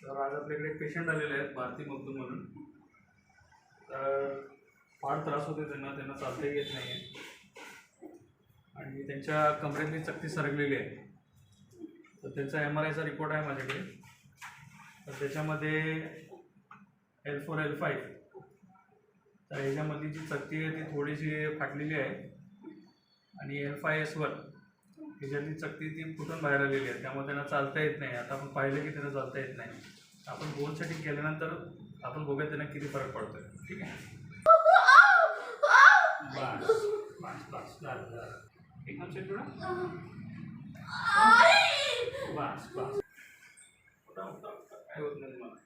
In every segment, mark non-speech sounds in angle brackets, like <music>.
तर आज आपल्याकडे पेशंट आलेले आहेत भारती मगदूम म्हणून. तर फार त्रास होतो त्यांना त्यांना चालता येत नाही आहे आणि त्यांच्या कमरेतली चकती सरकलेली आहे त्यांचा एम आर आयचा रिपोर्ट आहे माझ्याकडे. तर त्याच्यामध्ये एल फोर एल फाईव्ह तर ह्याच्यामधली जी चकती आहे ती थोडीशी फाटलेली आहे. आणि एल फाय एस वन ह्याच्यातली चकती ती फुटून बाहेर आलेली आहे. त्यामुळे त्यांना चालता येत नाही. आता आपण पाहिलं की त्यांना चालता येत नाही. आपण गोल सेटिंग केल्यानंतर आपण बघूया त्यांना किती फरक पडतोय. ठीक आहे? <laughs> बस बस बस. झालं झालं. काय होत नाही तुम्हाला.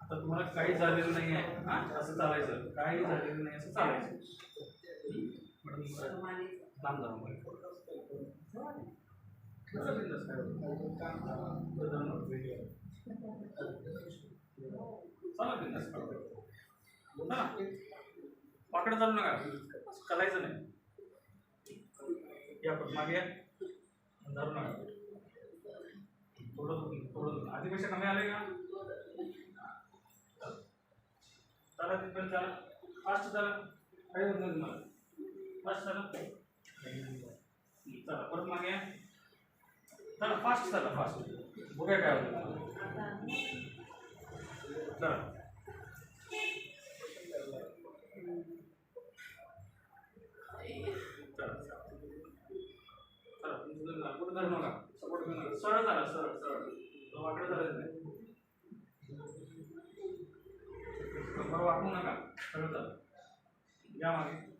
आता तुम्हाला काही झालेलं नाही आहे हा? असं चालायचं. काही झालेलं नाही असं चालायचं. लांब जा चला पाकडं चालू नका. करायचं नाही. या पण मागे या. धरू नका आधीपेक्षा कमी आले का? चला तिथपर्यंत चला. फास्ट चला. काही होत नाही तुम्हाला. फास्ट चला. चला परत मागे चला फास्ट चला फास्ट. बघूया काय होतं. चला. चला कुठं धरू नका सपोर्ट घेऊ नका सरळ झाला सरळ सरळ. तो वाकडं झालं नाही. वाकू नका खरं चला या मागे